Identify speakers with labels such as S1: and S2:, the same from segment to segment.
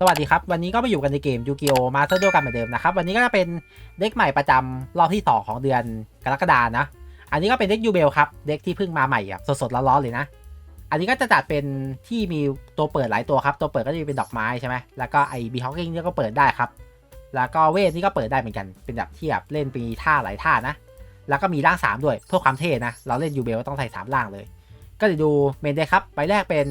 S1: สวัสดีครับ วันนี้ก็มาอยู่กันในเกมยูกิโอมาเตอร์ด้วยกันเหมือนเดิมนะครับ วันนี้ก็จะเป็นเด็กใหม่ประจำรอบที่ 2 ของเดือนกรกฎานะ อันนี้ก็เป็นเด็กยูเบลครับ เด็กที่เพิ่งมาใหม่แบบสดๆร้อนๆเลยนะ อันนี้ก็จะจัดเป็นที่มีตัวเปิดหลายตัวครับ ตัวเปิดก็จะเป็นดอกไม้ใช่ไหมแล้วก็ไอ้บีฮอกกิ้งนี่ก็เปิดได้ครับ แล้วก็เวทนี่ก็เปิดได้เหมือนกัน เป็นแบบที่แบบเล่นปีท่าหลายท่านะ แล้วก็มีร่าง 3 ด้วยเพื่อความเท่นะ เราเล่นยูเบลต้องใส่3ร่างเลย ก็จะดูเมนเดครับ ใบแรกเป็น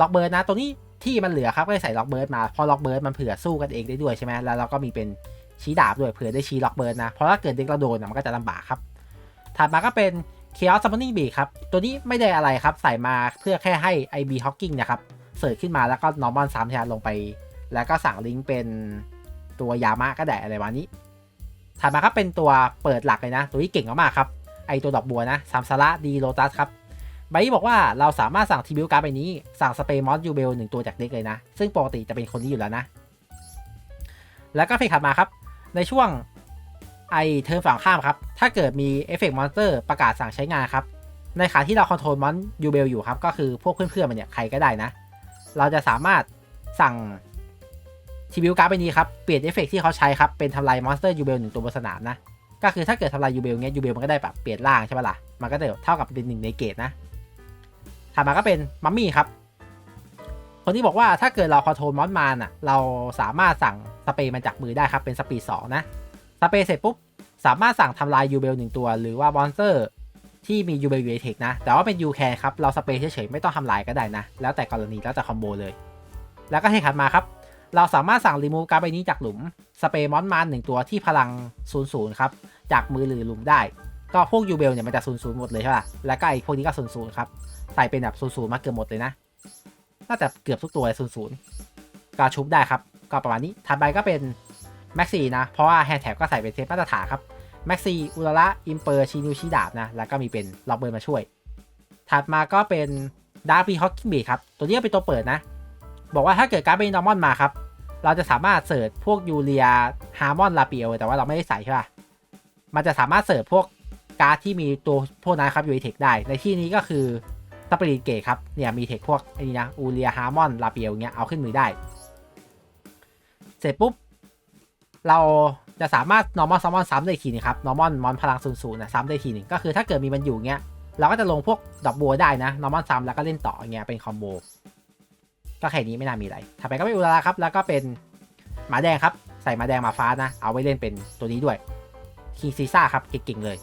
S1: ล็อกเบิร์ดนะ ตัวนี้ ที่มันเหลือครับก็เลยใส่ล็อกเบิร์ดมาเพอล็อกเบิร์ดมันเผื่อสู้กันเองได้ด้วยใช่ไหมแล้วเราก็มีเป็นชี้ดาบด้วยเผื่อได้ชี้ล็อกเบิร์ดนะ เพราะถ้าเกิดเด็กเราโดนนะมันก็จะลำบากครับถัดมาก็เป็นเคียวซัมมอนนิ่งบีครับตัวนี้ไม่ได้อะไรครับใส่มาเพื่อแค่ให้ไอบีฮอกกิ้งนะครับเสิร์ชขึ้นมาแล้วก็นอร์มอนสามชาลงไป แล้วก็สั่งลิงก์เป็นตัวยามะก็ได้อะไรวันนี้ถัดมาครับเป็นตัวเปิดหลักเลยนะ ตัวนี้เก่งมากๆครับไอตัวดอกบัวนะซามซาระดีโลตัสครับ ใบีบอกว่าเราสามารถสั่งทีบิวการ์ดใบนี้ สั่งสเปรย์มอสยูเบลหนึ่งตัวจากเด็กเลยนะ ซึ่งปกติจะเป็นคนนี้อยู่แล้วนะ แล้วก็เพลงถัดมาครับ ในช่วงไอเทิร์นฝั่งข้ามครับ ถ้าเกิดมีเอฟเฟกต์มอนสเตอร์ประกาศสั่งใช้งานครับ ในขาที่เราคอนโทรลมอนยูเบลอยู่ครับ ก็คือพวกเพื่อนๆมันเนี่ยใครก็ได้นะ เราจะสามารถสั่งทีบิวการ์ดใบนี้ครับ เปลี่ยนเอฟเฟกต์ที่เขาใช้ครับเป็นทำลายมอนสเตอร์ยูเบลหนึ่งตัวบนสนามนะก็คือถ้าเกิดทำลายยูเบลเงี้ยยูเบลมันก็ได้แบบเปลี่ยนร่างใช่ปะล่ะ มันก็จะเท่ากับเป็นหนึ่งในเกตนะ ถัดมาก็เป็นมัมมี่ครับ คนที่บอกว่าถ้าเกิดเราคอนโทรลมอนมานอะ เราสามารถสั่งสเปรย์มันจากมือได้ครับ เป็นสปีดสองนะ สเปรย์เสร็จปุ๊บ สามารถสั่งทำลายยูเบลหนึ่งตัว หรือว่ามอนสเตอร์ที่มียูเบลยูเทคนะ แต่ว่าเป็นยูแคนครับ เราสเปรย์เฉยๆไม่ต้องทำลายก็ได้นะ แล้วแต่กรณีแล้วแต่คอมโบเลย แล้วก็เทคถัดมาครับ เราสามารถสั่งรีมูฟการ์ดใบนี้จากหลุม สเปรย์มอนมานหนึ่งตัวที่พลัง0ูนย์ครับ จากมือหรือหลุมได้ ก็พวกยูเบลเนี่ยมันจะ0ูนย์หมดเลยใช่ป่ะ แล้วก็ไอ้พวกนี้ก็0ูนย์ครับ ใส่เป็นแบบ0ูนย์มาเกือบหมดเลยนะ น่าจะเกือบทุกตัวเลย0ูนย์ก็ชุบได้ครับ ก็ประมาณนี้ ถัดไปก็เป็นแม็กซี่นะ เพราะว่าแฮนด์แท็บก็ใส่เป็นเทปมาตรฐานครับ แม็กซี่อุลระอิมเปอร์ชินิวชิดาบนะ แล้วก็มีเป็นล็อกเบิร์มาช่วย ถัดมาก็เป็นดาร์บีฮอกกิ้งบีครับ ตัวนี้เป็นตัวเปิดนะ บอกว่าถ้าเกิดการ์ดเป็นนอร์มอนมาครับ เราจะสามารถเสิร์ชพวกยูเรียฮาร์มอนลาเปียวแต่ว่าเราไม่ได้ใส่ใช่ป่ะ มันจะสามารถเสิร์ชพวกการ์ดที่มีตัวพวกนั้นครับยูเทคได้ ในที่นี้ก็คือ สปริตเกตครับเนี่ยมีเทคพวกไอ้นี่นะอูเรียฮาร์มอนลาเปียวเงี้ยเอาขึ้นมือได้ เสร็จปุ๊บ เราจะสามารถ normal summon ซ้ำได้ทีนึงครับ normal มอนพลังศูนย์ศูนย์นะซ้ำได้ทีนึ่งก็คือถ้าเกิดมีมันอยู่เงี้ยเราก็จะลงพวกดอกบัวได้นะ normal ซ้ำแล้วก็เล่นต่อยเงี้ยเป็นคอมโบก็แค่นี้ไม่น่ามีอะไรถัดไปก็เป็นอุลาครับแล้วก็เป็นหมาแดงครับใส่หมาแดงหมาฟ้านะ เอาไว้เล่นเป็นตัวนี้ด้วยคีซีซ่าครับเก่งๆเลย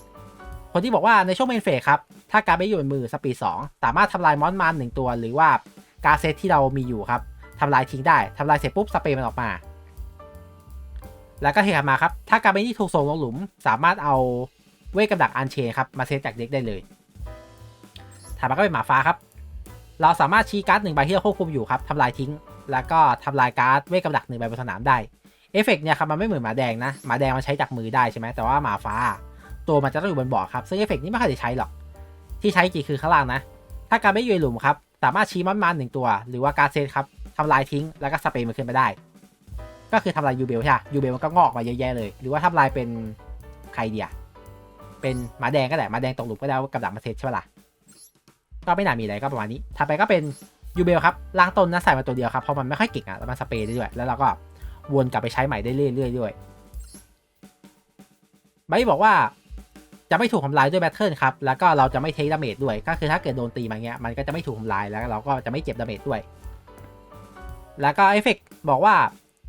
S1: คนที่บอกว่าในช่วงเมนเฟสครับ ถ้าการ์ดไม่อยู่ในมือสปีดสองสามารถทำลายมอนมันหนึ่งตัว หรือว่าการเซตที่เรามีอยู่ครับทำลายทิ้งได้ทำลายเสร็จปุ๊บสเปรย์มันออกมา แล้วก็เทมาครับ ถ้าการ์ดไม่ที่ถูกส่งลงหลุม สามารถเอาเวทกับดักอันเชนครับมาเซตจากเด็กได้เลยถัดมาก็เป็นหมาฟ้าครับ เราสามารถชี้การ์ดหนึ่งใบที่เราควบคุมอยู่ครับทำลายทิ้ง แล้วก็ทำลายการ์ดเวทกับดักหนึ่งใบบนสนามได้เอฟเฟกเนี่ยครับมันไม่เหมือนหมาแดงนะหมาแดงมันใช้จากมือได้ใช่ไหมแต่ว่าหมาฟ้า ตัวมันจะต้องอยู่บนบอร์ดครับซึ่งเอฟเฟกนี้ไม่ค่อยได้ใช้หรอก ที่ใช้จริงคือข้างล่างนะ ถ้าการไม่อยู่ในหลุมครับสามารถชี้มันมันหนึ่งตัว หรือว่าการเซตครับทำลายทิ้งแล้วก็สเปรย์มันขึ้นไปได้ ก็คือทำลายยูเบลใช่ไหมยูเบลมันก็งอกมาเยอะแยะเลย หรือว่าทำลายเป็นใครเดียเป็นหมาแดงก็ได้หมาแดงตกหลุมก็ได้กับดักมาเซตใช่ไหมล่ะก็ไม่น่ามีอะไรก็ประมาณนี้ถัดไปก็เป็นยูเบลครับล้างต้นนะใส่มาตัวเดียวครับเพราะมันไม่ค่อยเก่งอะแล้วมันสเปรย์ได้ด้วย แล้วเราก็วนกลับไปใช้ใหม่ได้เรื่อยๆด้วยไบร์ทบอกว่า จะไม่ถูกทำลายด้วยแบตเทิลครับ แล้วก็เราจะไม่เทคดาเมจด้วย ก็คือถ้าเกิดโดนตีมาเงี้ย มันก็จะไม่ถูกทำลายแล้วเราก็จะไม่เจ็บดาเมจด้วย แล้วก็เอฟเฟกบอกว่า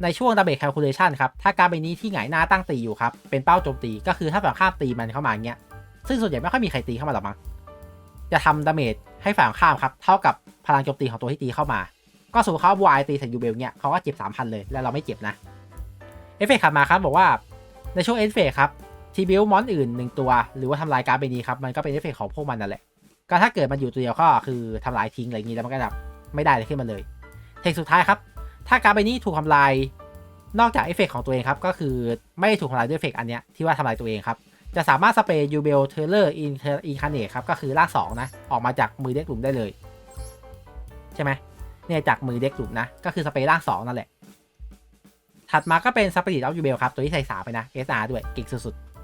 S1: ในช่วงดาเมจแคลคูลเลชันครับ ถ้าการใบนี้ที่หงายหน้าตั้งตีอยู่ครับ เป็นเป้าโจมตี ก็คือถ้าฝั่งข้ามตีมันเข้ามาเงี้ย ซึ่งส่วนใหญ่ไม่ค่อยมีใครตีเข้ามาหรอกมั้ง จะทำดาเมจให้ฝั่งข้ามครับ เท่ากับพลังโจมตีของตัวที่ตีเข้ามา ก็สมมติเขาวายตีใส่ยูเบลเนี่ยเขาก็เจ็บ3,000เลย แล้วเราไม่เจ็บนะ เอฟเฟกต์ขับมาครับบอกว่าในช่วงเอฟเฟกต์ครับ ทีบิลมอนอื่น1ตัว หรือว่าทำลายการ์ดใบนี้ครับ มันก็เป็นเอฟเฟกต์ของพวกมันนั่นแหละ ก็ถ้าเกิดมันอยู่ตัวเดียวก็คือทำลายทิ้งอะไรอย่างนี้แล้วมันก็แบบไม่ได้เลยขึ้นมาเลย เทคสุดท้ายครับ ถ้าการ์ดใบนี้ถูกทำลายนอกจากเอฟเฟกต์ของตัวเองครับ ก็คือไม่ถูกทำลายด้วยเอฟเฟกต์อันเนี้ยที่ว่าทำลายตัวเองครับจะสามารถสเปรย์ยูเบลเทเลอร์อินอินคาเนตครับก็คือร่างสองนะ ออกมาจากมือเด็กหลุมได้เลย ใช่ไหมเนี่ยจากมือเด็กหลุมนะ ก็คือสเปรย์ร่างสองนั่นแหละ ถัดมาก็เป็นสปิริตออฟยูเบลครับ ตัวที่ใส่สาไปนะ SR ด้วยเก่งสุดๆ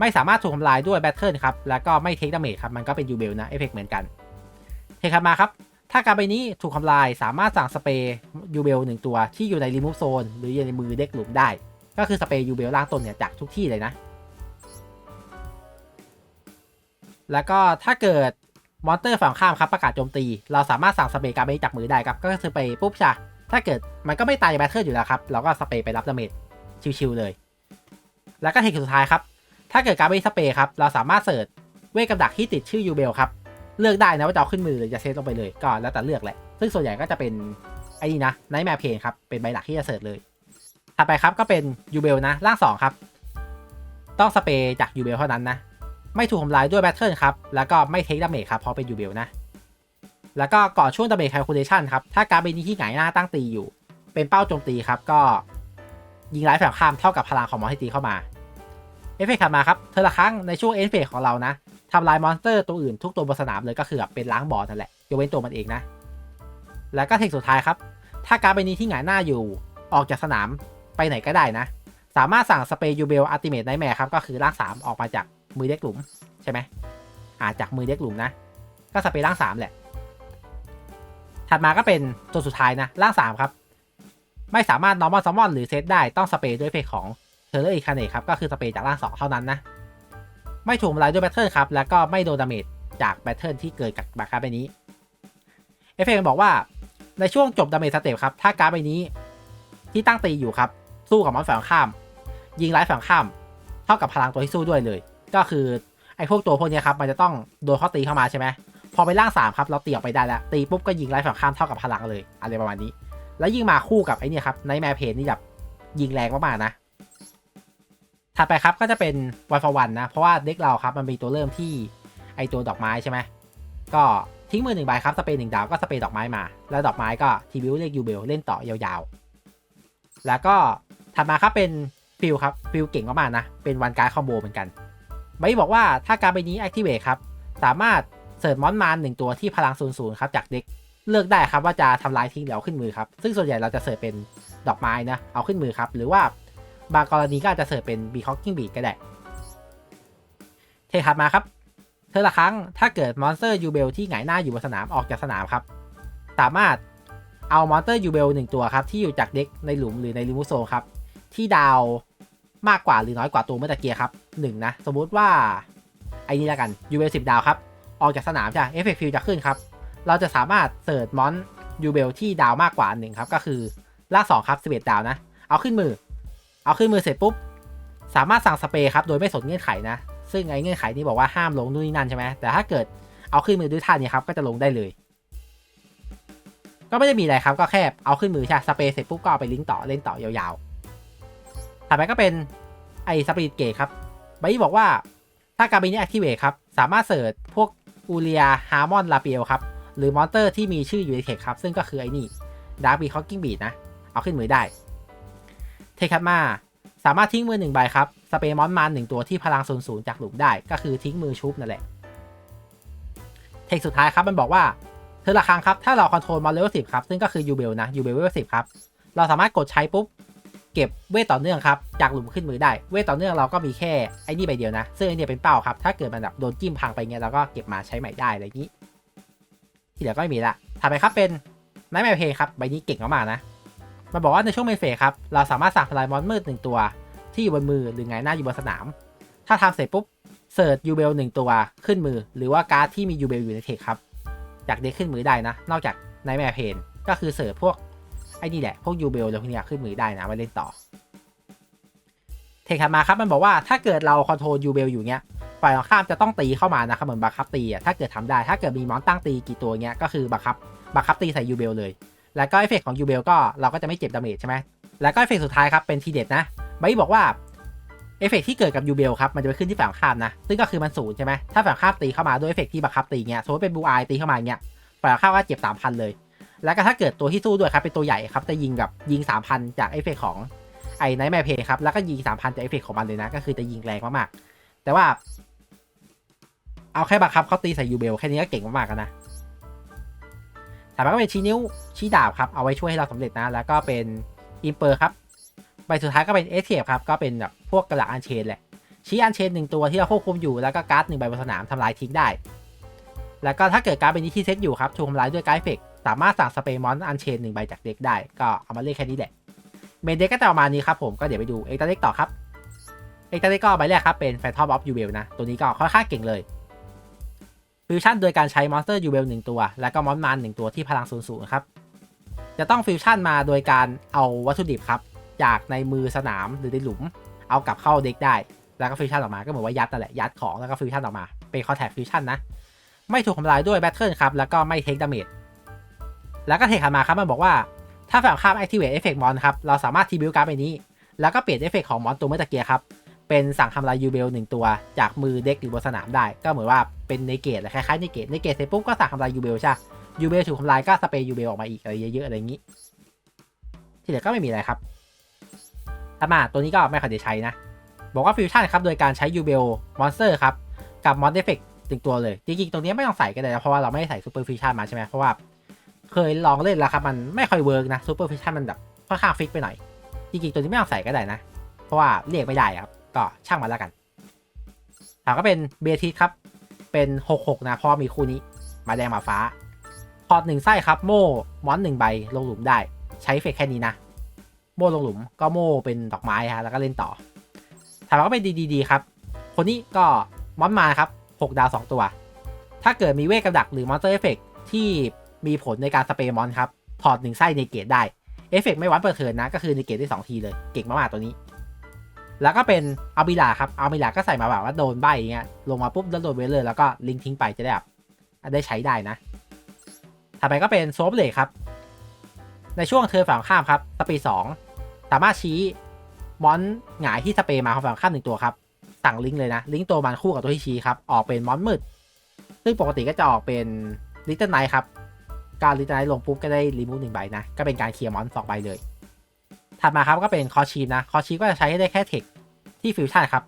S1: ไม่สามารถถูกทำลายด้วยแบตเทิลครับ แล้วก็ไม่เทคดาเมจครับ มันก็เป็นยูเบลนะ เอฟเฟกเหมือนกันเทคครับมาครับ ถ้าการใบนี้ถูกทำลายสามารถสั่งสเปย์ยูเบลหนึ่งตัวที่อยู่ในรีมูฟโซนหรืออยู่ในมือเด็กหลุมได้ ก็คือสเปย์ยูเบลล่างต้นเนี่ยจากทุกที่เลยนะ แล้วก็ถ้าเกิดมอนเตอร์ฝั่งข้ามครับประกาศโจมตี เราสามารถสั่งสเปย์การใบนี้จากมือได้ครับ ก็คือสเปย์ปุ๊บจ้ะถ้าเกิดมันก็ไม่ตายแบทเทิลอยู่แล้วครับ เราก็สเปย์ไปรับดาเมจชิวๆเลย แล้วก็เทคสุดท้ายครับ ถ้าเกิดการใบนี้สเปรย์ครับ เราสามารถเสิร์ชเวทกับดักที่ติดชื่อยูเบลครับ เลือกได้นะว่าจะเอาขึ้นมือหรือจะเซตลงไปเลยก็แล้วแต่เลือกแหละ ซึ่งส่วนใหญ่ก็จะเป็นไอ้นี่นะไนท์แมร์เพนครับ เป็นใบหลักที่จะเสิร์ชเลย ถัดไปครับก็เป็นยูเบลนะร่าง2ครับ ต้องสเปรย์จากยูเบลเท่านั้นนะ ไม่ถูกทำลายด้วยแบทเทิลครับ แล้วก็ไม่เทคดาเมจครับเพราะเป็นยูเบลนะ แล้วก็ก่อนช่วงดาเมจแคลคูลเลชันครับ ถ้าการ์ดใบนี้ที่หงายหน้าตั้งตีอยู่ เป็นเป้าโจมตีครับก็ยิงไร้ฝ่ายข้ามเท่ากับพลังของมอนที่ตีเข้ามา เอฟเฟกต์ถัดมาครับเธอละครั้งในช่วงเอฟเฟกต์ของเรานะทำลายมอนสเตอร์ตัวอื่นทุกตัวบนสนามเลยก็คือแบบเป็นล้างบอร์ดนั่นแหละยกเว้นตัวมันเองนะ แล้วก็เทคสุดท้ายครับ ถ้าการ์ดใบนี้ที่หงายหน้าอยู่ออกจากสนามไปไหนก็ได้นะ สามารถสั่งสเปย์ยูเบลอัลติเมทไนแมร์ครับก็คือร่าง 3 ออกมาจากมือเด็กหลุมใช่ไหมอาจากมือเด็กหลุมนะ ก็สเปย์ร่าง 3 แหละ ถัดมาก็เป็นตัวสุดท้ายนะร่าง 3 ครับ ไม่สามารถ normal summon หรือเซตได้ต้องสเปย์ด้วยเฟกของ เทเลอร์อีคาเนครับก็คือสเปรย์จากร่าง2เท่านั้นนะ ไม่ถูกทำลายด้วยแบตเทิลครับ แล้วก็ไม่โดนดาเมจจากแบตเทิลที่เกิดกับการ์ดใบนี้เอฟเฟกบอกว่าในช่วงจบดาเมจสเตปครับ ถ้าการ์ดใบนี้ที่ตั้งตีอยู่ครับ สู้กับมอนฝั่งข้าม ยิงไล่ฝั่งข้าม เท่ากับพลังตัวที่สู้ด้วยเลย ก็คือไอ้พวกตัวพวกนี้ครับมันจะต้องโดนเขาตีเข้ามาใช่ไหมพอไปล่างสามครับเราตีออกไปได้แล้ว ตีปุ๊บก็ยิงไล่ฝั่งข้ามเท่ากับพลังเลยอะไรประมาณนี้ แล้วยิงมาคู่กับไอ้นี่ครับไนแมร์เพนนี่แบบยิงแรงมากๆนะ ถัดไปครับก็จะเป็นวันฟอวันนะ เพราะว่าเด็กเราครับมันมีตัวเริ่มที่ไอตัวดอกไม้ใช่ไหมก็ทิ้งมือหนึ่งใบครับสเปรย์หนึ่งดาวก็สเปรย์ดอกไม้มา แล้วดอกไม้ก็ทีวิวเรียกยูเบลเล่นต่อยาวๆ แล้วก็ถัดมาครับเป็นฟิลครับฟิลเก่งมากๆนะ เป็นวันการคอมโบเหมือนกันไม่บอกว่าถ้าการใบนี้ activate ครับสามารถเสิร์ชมอนมานหนึ่งตัวที่พลังศูนย์ศูนย์ครับจากเด็กเลือกได้ครับว่าจะทำลายทิ้งหรือเอาขึ้นมือครับซึ่งส่วนใหญ่เราจะเสิร์ชเป็นดอกไม้นะเอาขึ้นมือครับหรือว่า บางกรณีก็อาจจะเสิร์ชเป็นบีคอกกิ้งบีดก็ได้ เทถัดมาครับ เธอละครั้งถ้าเกิดมอนสเตอร์ยูเบลที่หงายหน้าอยู่บนสนามออกจากสนามครับ สามารถเอามอนสเตอร์ยูเบลหนึ่งตัวครับที่อยู่จากเด็กในหลุมหรือในลิมูโซครับ ที่ดาวมากกว่าหรือน้อยกว่าตัวเมื่อตะเกียครับหนึ่งนะ สมมุติว่าไอ้นี่ล้วกันยูเบลสิบดาวครับ ออกจากสนามใช่เอฟเฟกต์ฟิลจะขึ้นครับ เราจะสามารถเสิร์ชมอนยูเบลที่ดาวมากกว่าหนึ่งครับ ก็คือล่างสองครับสิบเอ็ดดาวนะ เอาขึ้นมือ เอาขึ้นมือเสร็จปุ๊บ สามารถสั่งสเปรย์ครับโดยไม่สนเงื่อนไขนะ ซึ่งไอ้เงื่อนไขนี้บอกว่าห้ามลงนู่นนี่นั่นใช่ไหมแต่ถ้าเกิดเอาขึ้นมือด้วยท่านี้ครับก็จะลงได้เลย ก็ไม่ได้มีอะไรครับก็แค่เอาขึ้นมือใช่สเปรย์เสร็จปุ๊บก็เอาไปลิงก์ต่อเล่นต่อยาวๆถัดไปก็เป็นไอ้สปีดเกตครับใบนี้บอกว่าถ้าการบินนี้ activate ครับสามารถเสิร์ชพวกอูเรียฮาร์มอนลาเปียลครับหรือมอนเตอร์ที่มีชื่ออยู่ในเทคครับซึ่งก็คือไอ้นี่ดาร์บีคอกกิ้งบีดนะเอาขึ้นมือได้ เทคัตมาสามารถทิ้งมือหนึ่งใบครับ สเปรย์มอนมาหนึ่งตัวที่พลังศูนย์ศูนย์จากหลุมได้ ก็คือทิ้งมือชุบนั่นแหละ เทคสุดท้ายครับมันบอกว่า เธอละครั้งครับ ถ้าเราคอนโทรลมาเลเวลสิบครับ ซึ่งก็คือยูเบลนะยูเบลเลเวลสิบครับ เราสามารถกดใช้ปุ๊บ เก็บเวทต่อเนื่องครับ จากหลุมขึ้นมือได้ เวทต่อเนื่องเราก็มีแค่ไอ้นี่ใบเดียวนะ ซึ่งไอ้นี่เป็นเป้าครับ ถ้าเกิดมันแบบโดนจิ้มพังไปเงี้ยเราก็เก็บมาใช้ใหม่ได้อะไรอย่างนี้ ที่เหลือก็ไม่มีละถัดไปครับเป็นไนท์แมร์เพย์ครับ ใบนี้เก่งมากๆนะ มันบอกว่าในช่วงเมเฟสครับ เราสามารถสั่งทลายมอนมืดหนึ่งตัว ที่อยู่บนมือหรือไงหน้าอยู่บนสนาม ถ้าทำเสร็จปุ๊บเสิร์ชยูเบลหนึ่งตัวขึ้นมือ หรือว่าการ์ดที่มียูเบลอยู่ในเทคครับจากเด็กขึ้นมือได้นะ นอกจากไนแมร์เพนก็คือเสิร์ชพวกไอ้นี่แหละ พวกยูเบลแล้วพวกนี้ขึ้นมือได้นะไว้เล่นต่อ เทคถัดมาครับมันบอกว่าถ้าเกิดเราคอนโทรลยูเบลอยู่เนี้ยฝ่ายตรงข้ามจะต้องตีเข้ามานะครับเหมือนบังคับตีอะถ้าเกิดทำได้ถ้าเกิดมีมอนตั้งตีกี่ตัวเงี้ยก็คือบังคับบังคับตีใส่ยูเบลเลย แล้วก็เอฟเฟกของยูเบลก็เราก็จะไม่เจ็บดาเมจใช่ไหมแล้วก็เอฟเฟกสุดท้ายครับเป็นทีเด็ดนะไบบอกว่าเอฟเฟกที่เกิดกับยูเบลครับมันจะไปขึ้นที่ฝั่งข้ามนะ ซึ่งก็คือมันศูนย์ใช่ไหมถ้าฝั่งข้ามตีเข้ามาด้วยเอฟเฟกที่บังคับตีเงี้ยสมมติเป็นบูไอตีเข้ามาเงี้ยฝั่งข้ามก็เจ็บสามพันเลย แล้วก็ถ้าเกิดตัวที่สู้ด้วยครับเป็นตัวใหญ่ครับจะยิงแบบยิงสามพันจากเอฟเฟกของไอ้ไนท์แมร์เพย์ครับแล้วก็ยิงสามพันจากเอฟเฟกของมันเลยนะ ก็คือจะยิงแรงมากๆแต่ว่า เอาแค่บังคับเขาตีใส่ยูเบลแค่นี้ก็เก่งมากๆแล้วนะ ต่มันก็เป็นชี้นิ้วชี้ดาบครับ เอาไว้ช่วยให้เราสำเร็จนะ แล้วก็เป็นอิมเปอร์ครับ ใบสุดท้ายก็เป็นเอสเทปครับ ก็เป็นแบบพวกกระดาษอันเชนแหละ ชี้อันเชนหนึ่งตัวที่เราควบคุมอยู่ แล้วก็การ์ดหนึ่งใบบนสนามทำลายทิ้งได้ แล้วก็ถ้าเกิดการดเป็นนี้ที่เซตอยู่ครับ ถูกทำลายด้วยการดเฟกสามารถสั่งสเปรย์มอนอันเชนหนึ่งใบจากเด็กได้ ก็เอามาเล่นแค่นี้แหละ เมนเด็กก็จะประมาณนี้ครับผม ก็เดี๋ยวไปดูเอ็กซ์ตาเด็กต่อครับ เอ็กซ์ตาเด็กก็ใบแรกครับ เป็นแฟนทอมออฟยูเบลนะ ตัวนี้ก็ค่อนข้างเก่งเลย ฟิวชั่นโดยการใช้มอนสเตอร์ยูเบลหนึ่งตัว แล้วก็มอนมานหนึ่งตัวที่พลังศูนย์ศูนย์ครับ จะต้องฟิวชั่นมาโดยการเอาวัตถุดิบครับ จากในมือสนามหรือในหลุม เอากลับเข้าเด็กได้ แล้วก็ฟิวชั่นออกมาก็เหมือนว่ายัดนั่นแหละยัดของแล้วก็ฟิวชั่นออกมาเป็นคอนแทคฟิวชั่นนะ ไม่ถูกทำลายด้วยแบตเทิลครับแล้วก็ไม่เทคดาเมจแล้วก็เทคขันมาครับมันบอกว่าถ้าฝั่งข้าม activate effect mon ครับเราสามารถทีบิวการ์ดใบนี้ แล้วก็เปลี่ยนเอฟเฟกของมอนตัวเมื่อตะเกียครับเป็นสั่งทำลายยูเบลหนึ่งตัวจากมือเด็กหรือบนสนามได้ ก็เหมือนว่า เป็นในเกตคล้ายๆในเกตในเกตเสร็จปุ๊บก็สั่งทำลายยูเบลใช่ยูเบลถูกทำลายก็สเปย์ยูเบลออกมาอีกอะไรเยอะๆอะไรอย่างนี้ ที่เหลือก็ไม่มีอะไรครับถัดมาตัวนี้ก็ไม่ค่อยได้ใช้นะ บอกว่าฟิวชั่นครับโดยการใช้ยูเบลมอนสเตอร์ครับกับมอนเอฟเฟกถึงตัวเลย จริงๆ ตรงนี้ไม่ต้องใส่ก็ได้นะเพราะว่าเราไม่ได้ใส่ซูเปอร์ฟิวชั่นมาใช่ไหมเพราะว่าเคยลองเล่นแล้วครับมันไม่ค่อยเวิร์กนะซูเปอร์ฟิวชั่นมันแบบค่อนข้างฟิกไปหน่อย จริงๆ ตัวนี้ไม่ต้องใส่ก็ได้นะ เพราะว่าเรียกไม่ได้ครับ ก็ช่างมันแล้วกันถามก็เป็นเบทิสครับ เป็น66นะเพราะมีคู่นี้ มาแดงมาฟ้าพอร์ตหนึ่งไส้ครับโม่มอนหนึ่งใบลงหลุมได้ ใช้เฟกแค่นี้นะ โม่ลงหลุมก็โม่เป็นดอกไม้ฮะแล้วก็เล่นต่อถามว่าเป็นดีๆครับ คนนี้ก็มอนมาครับ6ดาว2ตัว ถ้าเกิดมีเวทกับดักหรือมอนสเตอร์เอฟเฟกที่มีผลในการสเปรย์มอนครับถอดหนึ่งไส้ในเกตได้เอฟเฟกไม่วัดเปิดเทินนะ ก็คือในเกตได้ 2 ทีเลย เก่งมากๆตัวนี้ แล้วก็เป็นอัลบิลาครับอัลบิลาก็ใส่มาแบบว่าโดนใบอย่างเงี้ยลงมาปุ๊บแล้วโดนเวลเลยแล้วก็ลิงทิ้งไปจะได้แบบได้ใช้ได้นะถัดไปก็เป็นโซฟเลครับ ในช่วงเทิร์ฝั่งข้ามครับสปีสองสามารถชี้มอนหงายที่สเปรย์มาของฝั่งข้ามหนึ่งตัวครับสั่งลิงก์เลยนะ ลิงก์ตัวมันคู่กับตัวที่ชี้ครับ ออกเป็นมอนมืด ซึ่งปกติก็จะออกเป็นลิตเติ้ลไนท์ครับ การลิตเติ้ลไนท์ลงปุ๊บก็ได้รีมูฟหนึ่งใบนะ ก็เป็นการเคลียร์มอนสองใบเลย ถัดมาครับก็เป็นคอชีมนะ คอชีมก็จะใช้ได้แค่เทคที่ฟิวชั่นครับ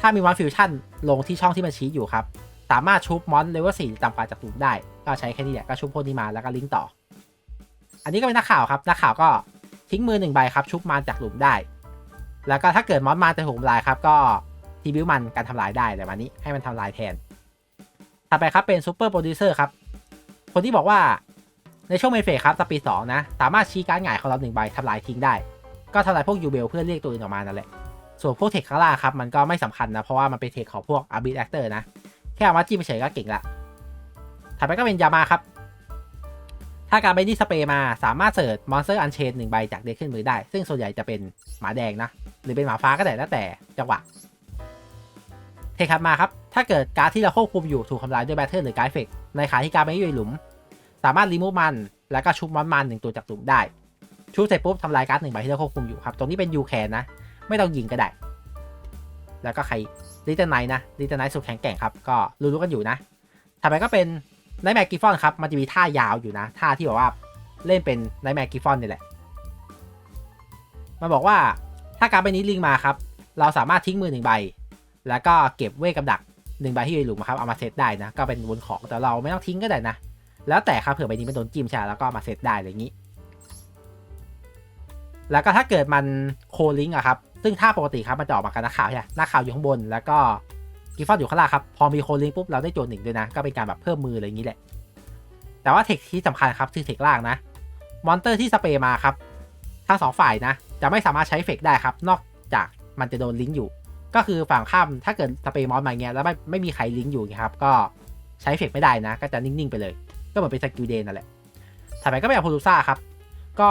S1: ถ้ามีมอนฟิวชั่นลงที่ช่องที่มันชี้อยู่ครับ สามารถชุบมอนเลเวลสี่ต่ำกว่าจากหลุมได้ ก็ใช้แค่นี้แหละ ก็ชุบพวกนี้มาแล้วก็ลิงก์ต่อ อันนี้ก็เป็นนักข่าวครับ นักข่าวก็ทิ้งมือหนึ่งใบครับ ชุบมานจากหลุมได้ แล้วก็ถ้าเกิดมอนมาจะถูกทำลายครับ ก็ทีบิวมันการทำลายได้แต่วันนี้ให้มันทำลายแทน ถัดไปครับเป็นซูเปอร์โปรดิวเซอร์ครับ คนที่บอกว่าในช่วงเมนเฟสครับสปีดสองนะ สามารถชี้การดหงายของเราหนึ่งใบทำลายทิ้งได้ ก็ทำลายพวกยูเบลเพื่อเรียกตัวอื่นออกมานั่นแหละ ส่วนพวกเทคข้างล่าครับ มันก็ไม่สำคัญนะ เพราะว่ามันเป็นเทคของพวกอาร์บิทแอคเตอร์นะ แค่เอามาจิ้มเฉยก็เก่งละถัดไปก็เป็นยามาครับ ถ้าการไปที่สเปรย์มาสามารถเสิร์ชมอนสเตอร์อันเชนหนึ่งใบจากเด็กขึ้นมือได้ ซึ่งส่วนใหญ่จะเป็นหมาแดงนะ หรือเป็นหมาฟ้าก็ได้แล้วแต่จังหวะเทคถัดมาครับ ถ้าเกิดการ์ดที่เราควบคุมอยู่ถูกทำลายด้วยแบตเทิลหรือการ์ดเฟกในขาที่การไม่อยู่ในหลุม สามารถรีมูฟมัน แล้วก็ชุบมอนมันหนึ่งตัวจากหลุมได้ ชุบเสร็จปุ๊บทำลายการ์ดหนึ่งใบที่เราควบคุมอยู่ครับ ตรงนี้เป็นยูแคนนะ ไม่ต้องยิงก็ได้ แล้วก็ใครลิตเติ้ลไนท์นะลิตเติ้ลไนท์สุดแข็งแกร่งครับ ก็รู้ๆกันอยู่นะถัดไปก็เป็นไนแมกกิฟอนครับ มันจะมีท่ายาวอยู่นะ ท่าที่บอกว่าเล่นเป็นไนแมกกิฟอนนี่แหละ มันบอกว่าถ้าการ์ดใบนี้ลิงมาครับ เราสามารถทิ้งมือหนึ่งใบ แล้วก็เก็บเวทกับดักหนึ่งใบที่อยู่ในหลุมครับ เอามาเซตได้นะ ก็เป็นบนของ แต่เราไม่ต้องทิ้งก็ได้นะ แล้วแต่ครับเผื่อใบนี้มันโดนจิ้มใช่แล้วก็มาเซตได้อะไรอย่างนี้ แล้วก็ถ้าเกิดมันโคลิงอะครับ ซึ่งถ้าปกติครับมันจะออกมากับหน้าข่าวใช่ไหมน้าข่าวอยู่ข้างบน แล้วก็กิฟฟอนอยู่ข้างล่างครับ พอมีโคลิงปุ๊บเราได้โจทย์หนึ่งด้วยนะ ก็เป็นการแบบเพิ่มมืออะไรอย่างนี้แหละ แต่ว่าเทคที่สำคัญครับคือเทคล่างนะ มอนเตอร์ที่สเปรย์มาครับ ทั้งสองฝ่ายนะ จะไม่สามารถใช้เฟกได้ครับ นอกจากมันจะโดนลิงก์อยู่ ก็คือฝั่งข้ามถ้าเกิดสเปรย์มอนมาเงี้ยแล้วไม่ไม่มีใครลิงก์อยู่ครับ ก็ใช้เฟกไม่ได้นะ ก็จะนิ่งๆไปเลย ก็เหมือนเป็นสกิลเดนนั่นแหละถัดไปก็เป็นอโพลูซ่าครับ ก็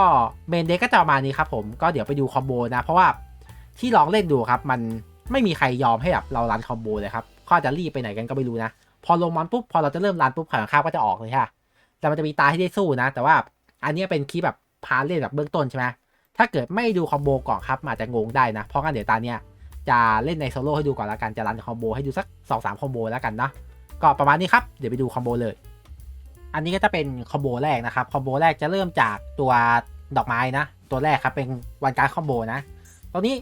S1: เมนเด็กก็จะประมาณนี้ครับผมก็เดี๋ยวไปดูคอมโบนะ เพราะว่าที่ลองเล่นดูครับมันไม่มีใครยอมให้แบบเรารันคอมโบเลยครับขาอาจะรีบไปไหนกันก็ไม่รู้นะ พอลงมันปุ๊บพอเราจะเริ่มรันปุ๊บข่าวข้าวก็จะออกเลยค่ะแต่มันจะมีตาที่ได้สู้นะ แต่ว่าอันนี้เป็นคลิปแบบพาเล่นแบบเบื้องต้นใช่ไหมถ้าเกิดไม่ดูคอมโบก่อนครับอาจจะงงได้นะ เพราะงั้นเดี๋ยวตาเนี้ยจะเล่นในโซโล่ให้ดูก่อนละกันจะรันคอมโบให้ดูสัก2อสามคอมโบแล้วกันนะก็ประมาณนี้ครับเดี๋ยวไปดูคอมโบเลย อันนี้ก็จะเป็นคอมโบแรกนะครับ คอมโบแรกจะเริ่มจากตัวดอกไม้นะ ตัวแรกครับเป็นวันการคอมโบนะตรงนี้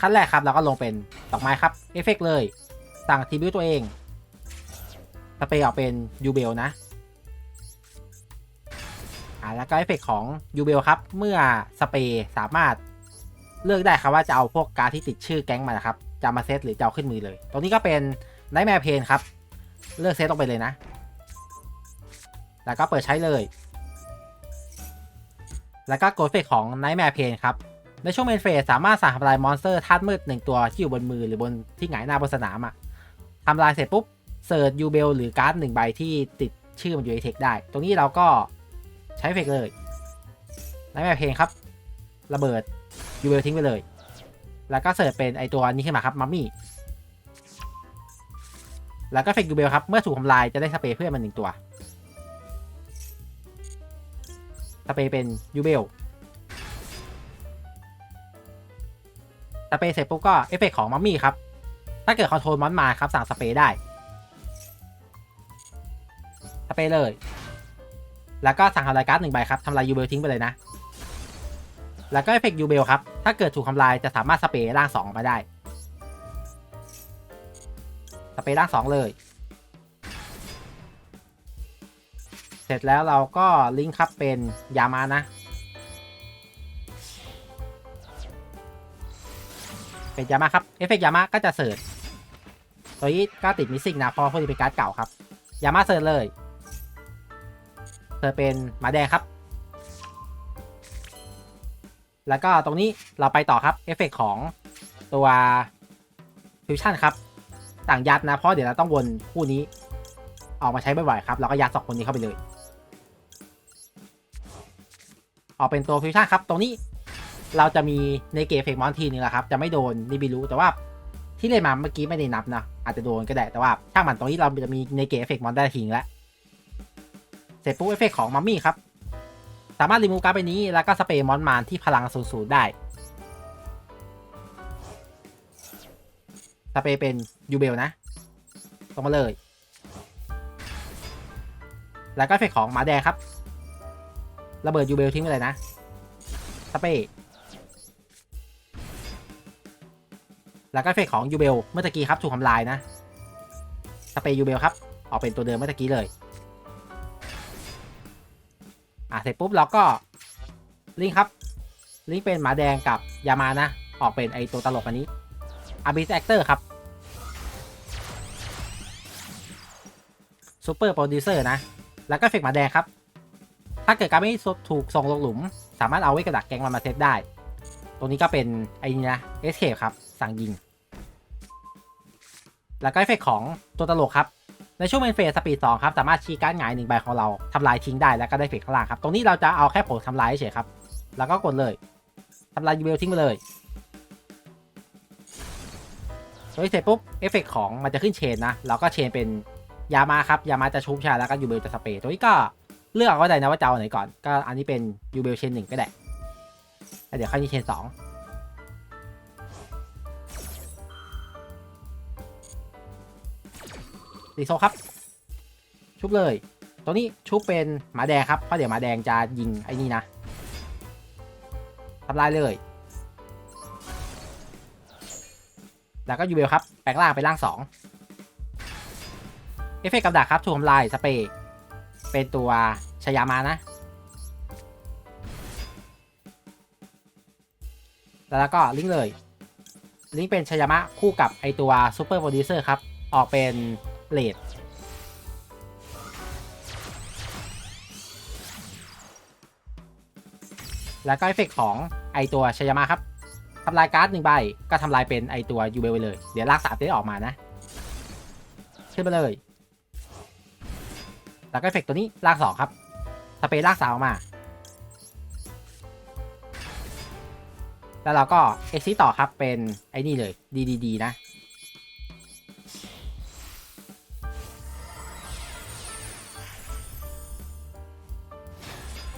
S1: ขั้นแรกครับเราก็ลงเป็นดอกไม้ครับ เอฟเฟกเลย สั่งทีบิวตัวเองสเปรย์ออกเป็นยูเบลนะอ่าแล้วก็เอฟเฟกของยูเบลครับ เมื่อสเปรย์สามารถเลือกได้ครับว่าจะเอาพวกการที่ติดชื่อแก๊งมานะครับ จะมาเซตหรือจะเอาขึ้นมือเลย ตรงนี้ก็เป็นไนท์แมร์เพนครับ เลือกเซตลงไปเลยนะ แล้วก็เปิดใช้เลย แล้วก็กดเฟกของ Nightmare Pain ครับ ในช่วงเมนเฟสสามารถสั่งทำลายมอนสเตอร์ธาตุมืดหนึ่งตัวที่อยู่บนมือหรือบนที่หงายหน้าบนสนามอะทำลายเสร็จปุ๊บเสิร์ชยูเบลหรือการ์ดหนึ่งใบที่ติดชื่อมันอยู่ในเทคได้ ตรงนี้เราก็ใช้เฟกเลยไนท์แมร์เพลงครับ ระเบิดยูเบลทิ้งไปเลย แล้วก็เสิร์ชเป็นไอตัวนี้ขึ้นมาครับมัมมี่ แล้วก็เฟกยูเบลครับ เมื่อถูกทำลายจะได้สเปรย์เพื่อนมันหนึ่งตัว สเปย์เป็นยูเบลสเปยเสร็จปุ๊บก็เอฟเฟกของมัมมี่ครับ ถ้าเกิดคอนโทรลมอนมาครับสั่งสเปย์ได้สเปย์เลย แล้วก็สั่งทำลายการ์ดหนึ่งใบครับทำลายยูเบลทิ้งไปเลยนะ แล้วก็เอฟเฟกยูเบลครับ ถ้าเกิดถูกทำลายจะสามารถสเปรย์ร่างสองออกมาได้ สเปย์ร่างสองเลย เสร็จแล้วเราก็ลิงก์ครับเป็นยามานะ เป็นยามาครับ เอฟเฟกยามาก็จะเสิร์ชตัวนี้ก็ติดมิสซิ่งนะเพราะพวกนี้เป็นการ์ดเก่าครับ ยามาเสิร์ชเลย เสิร์ชเป็นหมาแดงครับ แล้วก็ตรงนี้เราไปต่อครับเอฟเฟกของตัวฟิวชั่นครับ ต่างยัดนะเพราะเดี๋ยวเราต้องวนคู่นี้ออกมาใช้บ่อยๆครับ เราก็ยัดสองคนนี้เข้าไปเลย ออกเป็นตัวฟิวชั่นครับ ตรงนี้เราจะมีในเกมเฟกมอนทีนึงแหละครับ จะไม่โดนนิบิรู้แต่ว่าที่เล่นมาเมื่อกี้ไม่ได้นับนะ อาจจะโดนก็ได้ แต่ว่าถ้างมันตรงนี้เราจะมีในเกมเฟกมอนได้ทิ้งแล้ว เสร็จปุ๊บเอฟเฟกของมัมมี่ครับ สามารถรีมูฟการ์ดใบนี้แล้วก็สเปรย์มอนมานที่พลังศูนย์ศูนย์ได้ สเปรย์เป็นยูเบลนะลงมาเลย แล้วก็เอฟเฟกของหมาแดงครับ ระเบิดยูเบลทิ้งไปเลยนะสเปร์แล้วก็เฟกของยูเบลเมื่อตะกี้ครับถูกทำลายนะสเปรยูเบลครับออกเป็นตัวเดิมเมื่อตะกี้เลยอะเสร็จปุ๊บเราก็ลิงครับ ลิงเป็นหมาแดงกับยามานะ ออกเป็นไอตัวตลกอันนี้อาบิสแอคเตอร์ครับซูเปอร์โปรดิวเซอร์นะ แล้วก็เฟกหมาแดงครับ ถ้าเกิดการไม่ถูกส่งลงหลุม สามารถเอาไว้กระดักแกงมันมาเซตได้ ตรงนี้ก็เป็นไอ้นี่นะเอสเคครับ สั่งยิง แล้วก็เอฟเฟกของตัวตลกครับ ในช่วงเมนเฟสสปีดสองครับ สามารถชี้การดหงายหนึ่งใบของเราทำลายทิ้งได้แล้วก็ได้เฟกข้างล่างครับ ตรงนี้เราจะเอาแค่ผลทำลายเฉยครับ แล้วก็กดเลยทำลายยูเบลทิ้งไปเลยโดยเสร็จปุ๊บเอฟเฟกของมันจะขึ้นเชนนะ เราก็เชนเป็นยามาครับ ยามาจะชุบชาแล้วก็ยูเบลจะสเปรย์ตัวนี้ก็ เลือกเอาก็ได้นะว่าจะเอาไหนก่อน ก็อันนี้เป็นยูเบลเชนหนึ่งก็ได้แล้วเดี๋ยวค่อยนี้เชนสองรีโซครับ ชุบเลย ตัวนี้ชุบเป็นหมาแดงครับ เพราะเดี๋ยวหมาแดงจะยิงไอ้นี่นะทำลายเลย แล้วก็ยูเบลครับ แปลงร่างไปนร่างสองเอฟเฟกต์กับดักครับถูกทำลายสเปรย์ เป็นตัวชยามานะ แล้วก็ลิงก์เลย ลิงก์เป็นชยามะคู่กับไอตัวซูเปอร์โปรดิวเซอร์ครับ ออกเป็นเลดแล้วก็เอฟเฟกต์ของไอตัวชยามะครับทำลายการ์ดหนึ่งใบ ก็ทำลายเป็นไอตัวยูเบลไปเลย เดี๋ยวลากสามจะได้ออกมานะ ขึ้นไปเลย แล้วก็เอฟเฟกตัวนี้ลากสองครับ สเปรย์ลากสามออกมา แล้วเราก็เอ็กซิต่อครับเป็นไอ้นี่เลย DDD นะ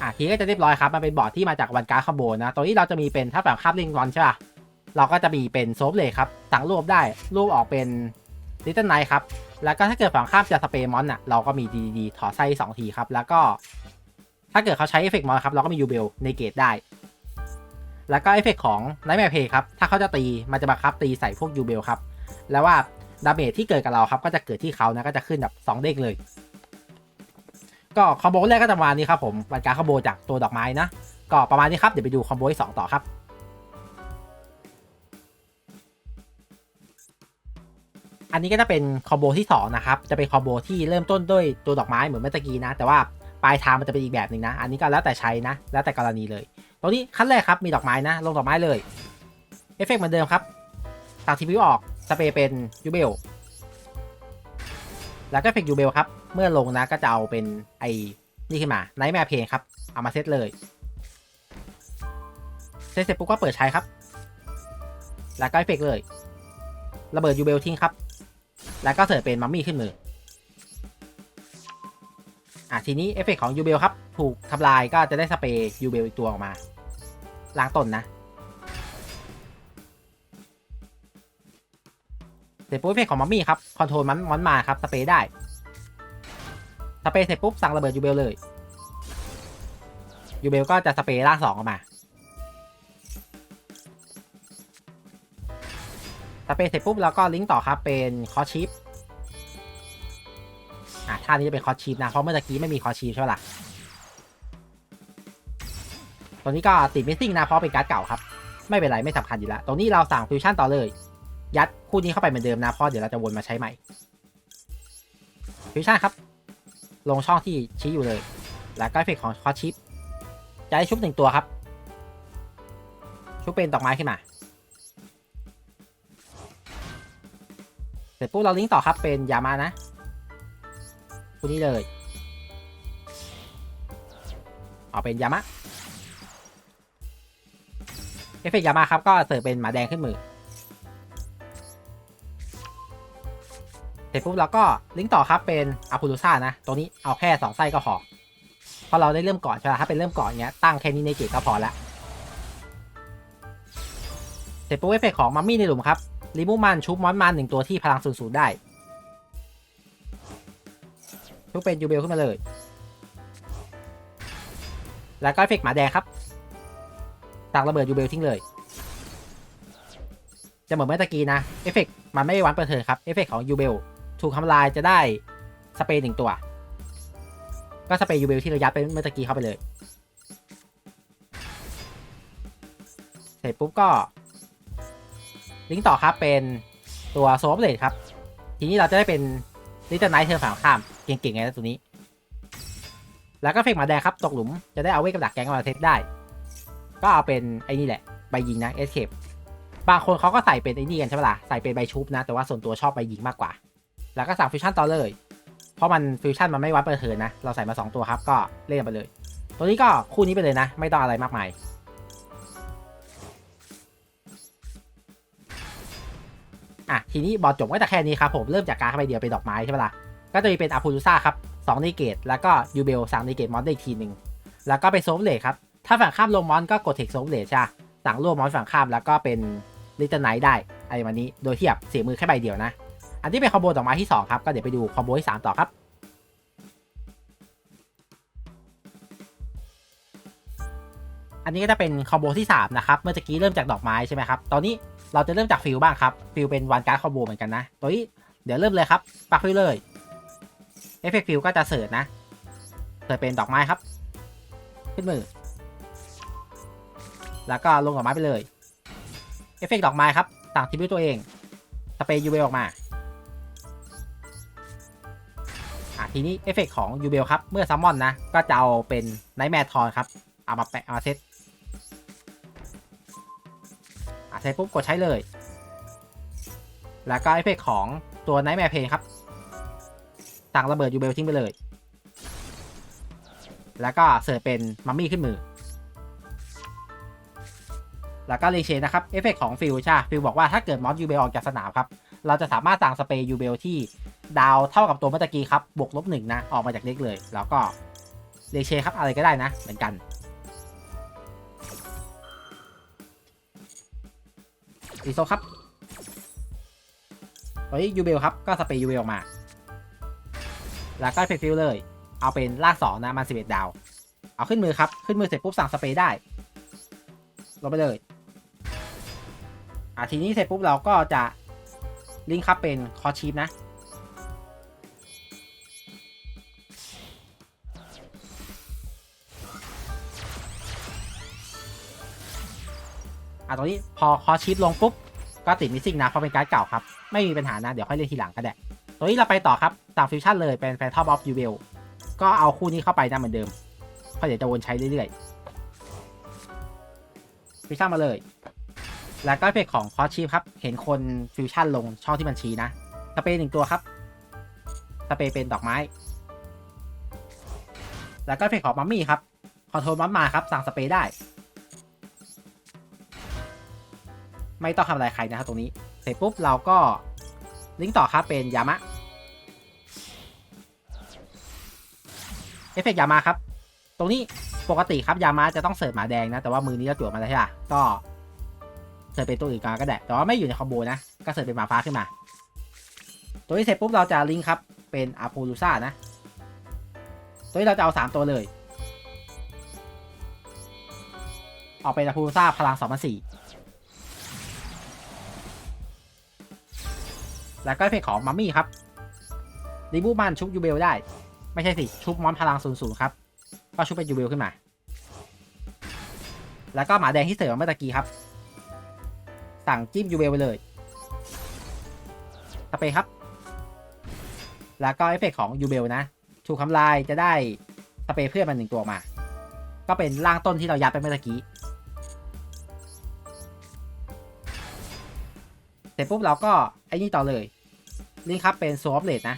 S1: อะทีก็จะเรียบร้อยครับ มันเป็นบอร์ดที่มาจากวันการ์ดคอมโบนะ ตัวนี้เราจะมีเป็นถ้าแบบคาบลิงกอนใช่ป่ะ เราก็จะมีเป็นโซฟเลยครับสั่งรูปได้รูปออกเป็นลิตเติ้ลไนท์ครับ แล้วก็ถ้าเกิดฝั่งข้ามจะสเปรย์มอนอะเราก็มี DDD ถอดไส้สองทีครับ แล้วก็ ถ้าเกิดเขาใช้เอฟเฟกต์มอนครับเราก็มียูเบลในเกตได้ แล้วก็เอฟเฟกของไนท์แมร์เพย์ครับถ้าเขาจะตีมันจะบังคับตีใส่พวกยูเบลครับแล้วว่าดาเมจที่เกิดกับเราครับก็จะเกิดที่เขานะก็จะขึ้นแบบ2เด้งเลย ก็คอมโบแรกก็จะประมาณนี้ครับผมวันการคอมโบจากตัวดอกไม้นะก็ประมาณนี้ครับเดี๋ยวไปดูคอมโบที่สองต่อครับ อันนี้ก็จะเป็นคอมโบที่2นะครับ จะเป็นคอมโบที่เริ่มต้นด้วยตัวดอกไม้เหมือนเมื่อกี้นะ แต่ว่าปลายทางมันจะเป็นอีกแบบหนึ่งนะ อันนี้ก็แล้วแต่ใช้นะ แล้วแต่กรณีเลย ตรงนี้ขั้นแรกครับ มีดอกไม้นะ ลงดอกไม้เลย เอฟเฟกต์เหมือนเดิมครับ ตัดทีวิวออก สเปรย์เป็นยูเบล แล้วก็เอฟเฟกต์ยูเบลครับ เมื่อลงนะก็จะเอาเป็นไอ้นี่ขึ้นมาไนท์แมร์เพลงครับ เอามาเซตเลย เซตเสร็จปุ๊บก็เปิดใช้ครับ แล้วก็เอฟเฟกต์เลย ระเบิดยูเบลทิ้งครับ แล้วก็เสิร์ฟเป็นมัมมี่ขึ้นมืออะทีนี้เอฟเฟกต์ของยูเบลครับ ถูกทำลายก็จะได้สเปรย์ยูเบลอีกตัวออกมา ล้างตนนะเสร็จปุ๊บเอฟเฟกต์ของมัมมี่ครับ คอนโทรลมันมันมาครับ สเปรย์ได้ สเปรย์เสร็จปุ๊บสั่งระเบิดยูเบลเลยยูเบลก็จะสเปรย์ล่างสองออกมา สเปรย์เสร็จปุ๊บแล้วก็ลิงก์ต่อครับเป็นคอชิปอะท่านี้จะเป็นคอชิปนะ เพราะเมื่อตะกี้ไม่มีคอชิปใช่ไหมล่ะตัวนี้ก็ติดมิสซิ่งนะ เพราะเป็นการ์ดเก่าครับ ไม่เป็นไรไม่สำคัญอยู่แล้ว ตรงนี้เราสั่งฟิวชั่นต่อเลย ยัดคู่นี้เข้าไปเหมือนเดิมนะ เพราะเดี๋ยวเราจะวนมาใช้ใหม่ ฟิวชั่นครับ ลงช่องที่ชี้อยู่เลย แล้วก็เอฟเฟกของคอชิปจะได้ชุบหนึ่งตัวครับ ชุบเป็นดอกไม้ขึ้นมา เสร็จปุ๊บเราลิงก์ต่อครับเป็นยามานะคู่นี้เลยเอาเป็นยามะเอฟเฟกต์ยามาครับก็เสิร์ฟเป็นหมาแดงขึ้นมือเสร็จปุ๊บเราก็ลิงก์ต่อครับเป็นอาพูลูซ่านะ ตัวนี้เอาแค่สองไส้ก็พอเพราะเราได้เริ่มก่อนใช่ไหมถ้าเป็นเริ่มก่อนเงี้ยตั้งแค่นี้ในเกตก็พอละเสร็จปุ๊บเอฟเฟกของมัมมี่ในหลุมครับ รีมูมันชุบมอนมันหนึ่งตัวที่พลังศูนย์ศูนย์ได้ชุบเป็นยูเบลขึ้นมาเลย แล้วก็เอฟกหมาแดงครับตักระเบิดยูเบลทิ้งเลย จะเหมือนเมื่อตะกี้นะเอฟเฟกมันไม่ได้วันเปิดเทิร์นครับเอฟเฟกของยูเบลถูกทำลายจะได้สเปรย์หนึ่งตัว ก็สเปรย์ยูเบลที่เรายัดไปเมื่อตะกี้เข้าไปเลย เสร็จปุ๊บก็ ลิงก์ต่อครับเป็นตัวโซฟเลดครับ ทีนี้เราจะได้เป็นลิตเติ้ลไนท์เทิร์ฝั่งข้าม เก่งๆไงตัวนี้ แล้วก็เฟกหมาแดงครับ ตกหลุมจะได้เอาเวทกับดักแกงมาเทสได้ ก็เอาเป็นไอ้นี่แหละ ใบยิงนะเอสเคปบางคนเขาก็ใส่เป็นไอ้นี่กันใช่ไหมล่ะใส่เป็นใบชุบนะ แต่ว่าส่วนตัวชอบใบยิงมากกว่า แล้วก็สั่งฟิวชั่นต่อเลย เพราะมันฟิวชั่นมันไม่วัดเปิดเทินนะ เราใส่มา 2 ตัวครับ ก็เล่นไปเลย ตัวนี้ก็คู่นี้ไปเลยนะ ไม่ต้องอะไรมากมาย อะทีนี้บอลจบก็จะแค่นี้ครับผมเริ่มจากการเข้าไปเดียวเป็นดอกไม้ใช่ไหมล่ะก็จะมีเป็นอาพูลูซ่าครับสองนิเกตแล้วก็ยูเบลสามนิเกตมอนได้อีกทีหนึ่งแล้วก็ไปโซฟเลทครับถ้าฝั่งข้ามลงมอนก็กดเทคโซฟเลทใช่สั่งรวมมอนฝั่งข้ามแล้วก็เป็นลิตเติ้ลไนท์ได้ไอ้วันนี้โดยที่แบบเสียมือแค่ใบเดียวนะ อันที่เป็นคอมโบดอกไม้ที่2ครับก็เดี๋ยวไปดูคอมโบที่3ต่อครับ อันนี้ก็จะเป็นคอมโบที่3นะครับ เมื่อกี้เริ่มจากดอกไม้ใช่ไหมครับ ตอนนี้เราจะเริ่มจากฟิลบ้างครับ ฟิลเป็นวันการ์ดคอมโบเหมือนกันนะ ตัวนี้เดี๋ยวเริ่มเลยครับ ปักฟิลเลย เอฟเฟกต์ฟิลก็จะเสิร์ชนะ เสิร์ชเป็นดอกไม้ครับ ขึ้นมือ แล้วก็ลงดอกไม้ไปเลย เอฟเฟกต์ดอกไม้ครับต่างทิบิวตัวเอง สเปรย์ยูเบลออกมาอะทีนี้เอฟเฟกต์ของยูเบลครับ เมื่อซัมมอนนะ ก็จะเอาเป็นไนท์แมททอนครับ เอามาแปะเอามาเซต อะเซตปุ๊บกดใช้เลย แล้วก็เอฟเฟกต์ของตัวไนท์แมร์เพนครับสั่งระเบิดยูเบลทิ้งไปเลย แล้วก็เสิร์ฟเป็นมัมมี่ขึ้นมือ แล้วก็รีเชนนะครับเอฟเฟกของฟิลใช่ฟิลบอกว่าถ้าเกิดมอสยูเบลออกจากสนามครับเราจะสามารถสั่งสเปย์ยูเบลที่ดาวเท่ากับตัวเมื่อกี้ครับบวกลบหนึ่งนะ ออกมาจากเด็กเลย แล้วก็รีเชนครับอะไรก็ได้นะ เหมือนกัน อีโซครับตอนนี้ยูเบลครับ ก็สเปรย์ยูเบลออกมา แล้วก็เฟกฟิลเลย เอาเป็นลากสองนะมันสิบเอ็ดดาว เอาขึ้นมือครับ ขึ้นมือเสร็จปุ๊บสั่งสเปรย์ได้ลงไปเลยอะทีนี้เสร็จปุ๊บเราก็จะลิงก์ครับเป็นคอชีพนะ อะตรงนี้พอคอชีพลงปุ๊บก็ติดมิสซิ่งนะเพราะเป็นการ์ดเก่าครับ ไม่มีปัญหานะ เดี๋ยวค่อยเล่นทีหลังก็ได้ตัวนี้เราไปต่อครับสั่งฟิวชั่นเลยเป็นแฟนทอมออฟยูเบลก็เอาคู่นี้เข้าไปนะเหมือนเดิมเพราะเดี๋ยวจะวนใช้เรื่อยๆฟิวชั่นมาเลย แล้วก็เอฟกของคอชีฟครับ เห็นคนฟิวชั่นลงช่องที่มันชี้นะสเปรย์หนึ่งตัวครับสเปรย์เป็นดอกไม้ แล้วก็เอฟเฟกของมัมมี่ครับคอนโทรลมัมมาครับสั่งสเปรย์ได้ ไม่ต้องทำอะไรใครนะครับตรงนี้ เสร็จปุ๊บเราก็ลิงก์ต่อครับเป็นยามะ เอฟเฟกต์ยามาครับ ตรงนี้ปกติครับยามาจะต้องเสิร์ฟหมาแดงนะ แต่ว่ามือนี้เราจั่วมาแล้วใช่ปะก็เสิร์ฟเป็นตัวอื่นก็ได้ แต่ว่าไม่อยู่ในคอมโบนะ ก็เสิร์ฟเป็นหมาฟ้าขึ้นมา ตัวนี้เสร็จปุ๊บเราจะลิงก์ครับเป็นอาปูลูซ่านะ ตัวนี้เราจะเอา 3 ตัวเลย ออกเป็นอาปูลูซ่าพลัง2 0 0 แล้วก็เอฟเฟกต์ของมัมมี่ครับรีบูมันชุบยูเบลได้ ไม่ใช่สิ ชุบมอนพลังศูนย์ศูนย์ครับ ก็ชุบเป็นยูเบลขึ้นมา แล้วก็หมาแดงที่เสริมเมื่อตะกี้ครับ สั่งจิ้มยูเบลไปเลยสเปรย์ครับ แล้วก็เอฟเฟกต์ของยูเบลนะ ถูกทำลายจะได้สเปรย์เพื่อนมาหนึ่งตัวมา ก็เป็นร่างต้นที่เรายัดไปเมื่อตะกี้เสร็จปุ๊บเราก็ไอ้นี่ต่อเลย นี่ครับเป็นโซฟเลดนะ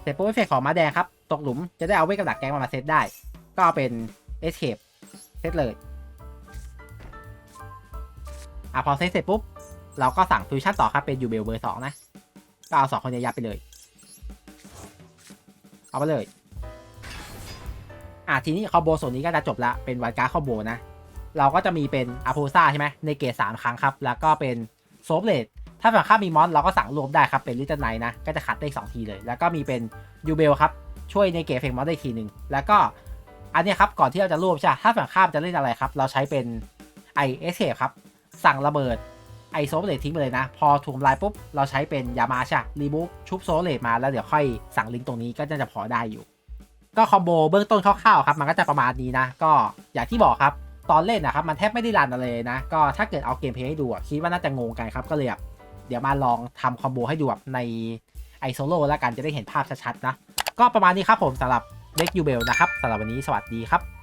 S1: เสร็จปุ๊บเอฟเฟกของม้าแดงครับ ตกหลุมจะได้เอาเวทกับดักแก๊งมามาเซตได้ ก็เเป็นเอสเคปเซตเลย อะพอเซตเสร็จปุ๊บ เราก็สั่งฟิวชั่นต่อครับเป็นยูเบลเบอร์สองนะ ก็เอาสองคนนี้ยัดไปเลย เอาไปเลยอะทีนี้คอมโบส่วนนี้ก็จะจบละเป็นวันการ์ดคอมโบนะ เราก็จะมีเป็นอาโพซ่าใช่ไหมในเกตสามครั้งครับ แล้วก็เป็นโซฟเลดถ้าฝั่งข้ามมีมอนเราก็สั่งรวมได้ครับ เป็นลิตเติ้ลไนนะ ก็จะคัดได้สองทีเลย แล้วก็มีเป็นยูเบลครับ ช่วยในเกตเฟกมอนได้ทีหนึ่งแล้วก็อันนี้ครับ ก่อนที่เราจะรวมใช่ถ้าฝั่งข้ามจะเล่นอะไรครับ เราใช้เป็นไอเอสเคครับ สั่งระเบิดไอโซเลตทิ้งไปเลยนะ พอถูกลายปุ๊บ เราใช้เป็นยามาใช่รีบูชุบโซเลตมาแล้วเดี๋ยวค่อยสั่งลิงก์ตรงนี้ก็จะพอได้อยู่ ก็คอมโบเบื้องต้นคร่าวๆครับ มันก็จะประมาณนี้นะ ก็อย่างที่บอกครับ ตอนเล่นนะครับมันแทบไม่ได้รันอะไรเลยนะก็ถ้าเกิดเอาเกมเพลย์ให้ดูอะคิดว่าน่าจะงงกันครับก็เลยแบบเดี๋ยวมาลองทำคอมโบให้ดูแบบในไอโซโล่แล้วกันจะได้เห็นภาพชัดๆนะก็ประมาณนี้ครับผมสำหรับเด็กยูเบลนะครับสำหรับวันนี้สวัสดีครับ